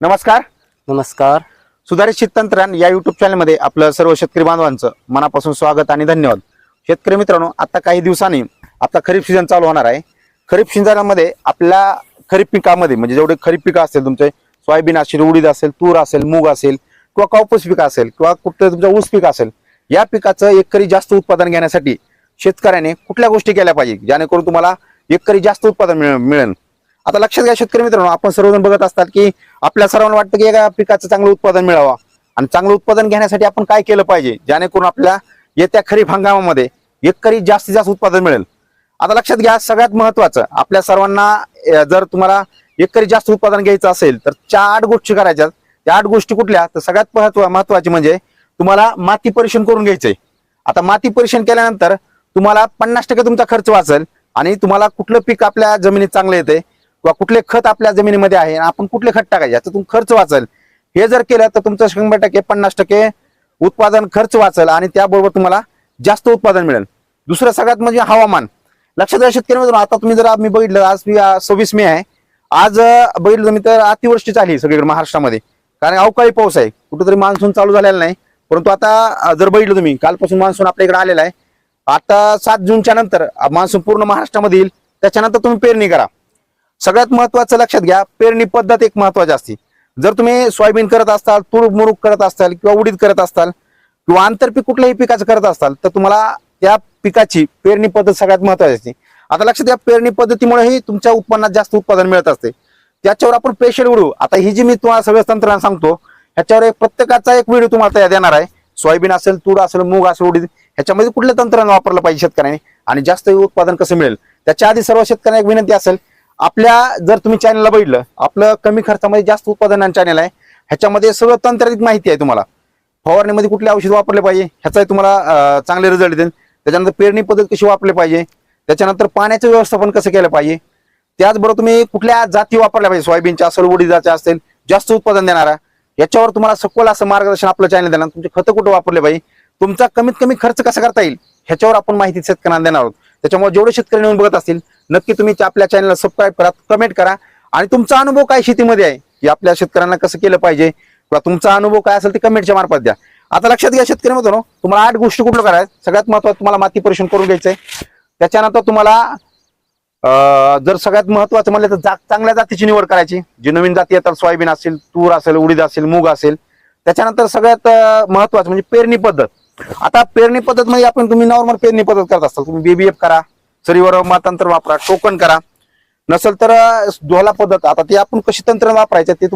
नमस्कार. नमस्कार. सुधारित शेततंत्रज्ञान या युट्यूब चॅनलमध्ये आपलं सर्व शेतकरी बांधवांचं मनापासून स्वागत आणि धन्यवाद. शेतकरी मित्रांनो आता काही दिवसांनी आता खरीप सीझन चालू होणार आहे. खरीप सीझनमध्ये आपल्या खरीप पिकामध्ये म्हणजे जेवढे खरीप पिकं असतील तुमचे सोयाबीन असेल उडीद असेल तूर असेल मूग असेल किंवा कापूस पीक असेल किंवा कुठलं तुमचं ऊस पीक असेल या पिकाचं एकरी जास्त उत्पादन घेण्यासाठी शेतकऱ्याने कुठल्या गोष्टी केल्या पाहिजे जेणेकरून तुम्हाला एकरी जास्त उत्पादन मिळ- मिळेल? आता लक्षात घ्या शेतकरी मित्रांनो आपण सर्वजण बघत असतात की आपल्या सर्वांना वाटतं की एका पिकाचं चांगलं उत्पादन मिळावं. आणि चांगलं उत्पादन घेण्यासाठी आपण काय केलं पाहिजे? जेणेकरून आपल्या येत्या खरीप हंगामामध्ये एकरी जास्तीत जास्त उत्पादन मिळेल. आता लक्षात घ्या सगळ्यात महत्वाचं आपल्या सर्वांना जर तुम्हाला एकरी जास्त उत्पादन घ्यायचं असेल तर चार आठ गोष्टी करायच्या. त्या आठ गोष्टी कुठल्या? तर सगळ्यात महत्त्व महत्वाची म्हणजे तुम्हाला माती परीक्षण करून घ्यायचंय. आता माती परीक्षण केल्यानंतर तुम्हाला पन्नास टक्के तुमचा खर्च वाचेल आणि तुम्हाला कुठलं पीक आपल्या जमिनीत चांगलं येते किंवा कुठले खत आपल्या जमिनीमध्ये आहे आणि आपण कुठले खत टाकायचे याच्यातून खर्च वाचल. हे जर केलं तर तुमचं शंभर टक्के पन्नास टक्के उत्पादन खर्च वाचल आणि त्याबरोबर तुम्हाला जास्त उत्पादन मिळेल. दुसरं सगळ्यात म्हणजे हवामान. लक्षात घ्या शेतकरी आता तुम्ही जर मी बघितलं आज मी सव्वीस मे आहे. आज बघितलं तुम्ही तर अतिवृष्टी झाली सगळीकडे महाराष्ट्रामध्ये. कारण अवकाळी पाऊस आहे. कुठेतरी मान्सून चालू झालेला नाही. परंतु आता जर बघितलं तुम्ही कालपासून मान्सून आपल्या इकडे आलेला आहे. आता सात जूनच्या नंतर मान्सून पूर्ण महाराष्ट्रामध्ये येईल. त्याच्यानंतर तुम्ही पेरणी करा. सगळ्यात महत्वाचं लक्षात घ्या पेरणी पद्धत एक महत्वाची असते. जर तुम्ही सोयाबीन करत असाल तूर मुरूग करत असाल किंवा उडीद करत असाल किंवा आंतरपीक कुठल्याही पिकाचं करत असाल तर तुम्हाला त्या पिकाची पेरणी पद्धत सगळ्यात महत्वाची असते. आता लक्षात घ्या पेरणी पद्धतीमुळेही तुमच्या उत्पन्नात जास्त उत्पादन मिळत असते. त्याच्यावर आपण स्पेशल उडू आता ही जी मी तुम्हाला सगळं तंत्रज्ञान सांगतो ह्याच्यावर एक प्रत्येकाचा एक व्हिडिओ तुम्हाला तयार देणार आहे. सोयाबीन असेल तूर असेल मूग असेल उडीद ह्याच्यामध्ये कुठलं तंत्रज्ञान वापरलं पाहिजे शेतकऱ्यांनी? आणि जास्त उत्पादन कसं मिळेल? त्याच्या आधी सर्व शेतकऱ्यांना एक विनंती असेल आपल्या जर तुम्ही चॅनलला बघितलं आपलं कमी खर्चामध्ये जास्त उत्पादन चॅनल आहे ह्याच्यामध्ये सगळं तंत्रित माहिती आहे तुम्हाला. फवारणीमध्ये कुठले औषध वापरले पाहिजे ह्याचाही तुम्हाला चांगले रिझल्ट देईल त्याच्यानंतर पेरणी पद्धत कशी वापरली पाहिजे त्याच्यानंतर पाण्याचं व्यवस्थापन कसं केलं पाहिजे त्याचबरोबर तुम्ही कुठल्या जाती वापरल्या पाहिजे सोयाबीनच्या असेल उडीदाच्या असेल जास्त उत्पादन देणारा याच्यावर तुम्हाला सखोल असं मार्गदर्शन आपलं चॅनल देणार. तुमचे खतं कुठं वापरले पाहिजे तुमचा कमीत कमी खर्च कसा करता येईल ह्याच्यावर आपण माहिती शेतकऱ्यांना देणार आहोत. त्याच्यामुळे जेवढे शेतकरी येऊन बघत असतील नक्की तुम्ही आपल्या चॅनलला सबस्क्राईब करा कमेंट करा. आणि तुमचा अनुभव काय शेतीमध्ये आहे? की आपल्या शेतकऱ्यांना कसं केलं पाहिजे? किंवा तुमचा अनुभव काय असेल ते कमेंटच्या मार्फत द्या. आता लक्षात घ्या शेतकरी मित्रांनो तुम्हाला आठ गोष्टी कुठलं करायचं सगळ्यात महत्वाचं तुम्हाला माती परीक्षण करून घ्यायचंय. त्याच्यानंतर तुम्हाला जर सगळ्यात महत्वाचं म्हणलं तर चांगल्या जातीची निवड करायची. जी नवीन जाती येतात सोयाबीन असेल तूर असेल उडीद असेल मूग असेल. त्याच्यानंतर सगळ्यात महत्वाचं म्हणजे पेरणी पद्धत. आता पेरणी पद्धत म्हणजे आपण तुम्ही नॉर्मल पेरणी पद्धत करत असाल तुम्ही बीबीएफ करा सरीवर मातांतर वापरा टोकन करा. नसेल तर झोला पद्धत आता ती आपण कशी तंत्र वापरायचं ते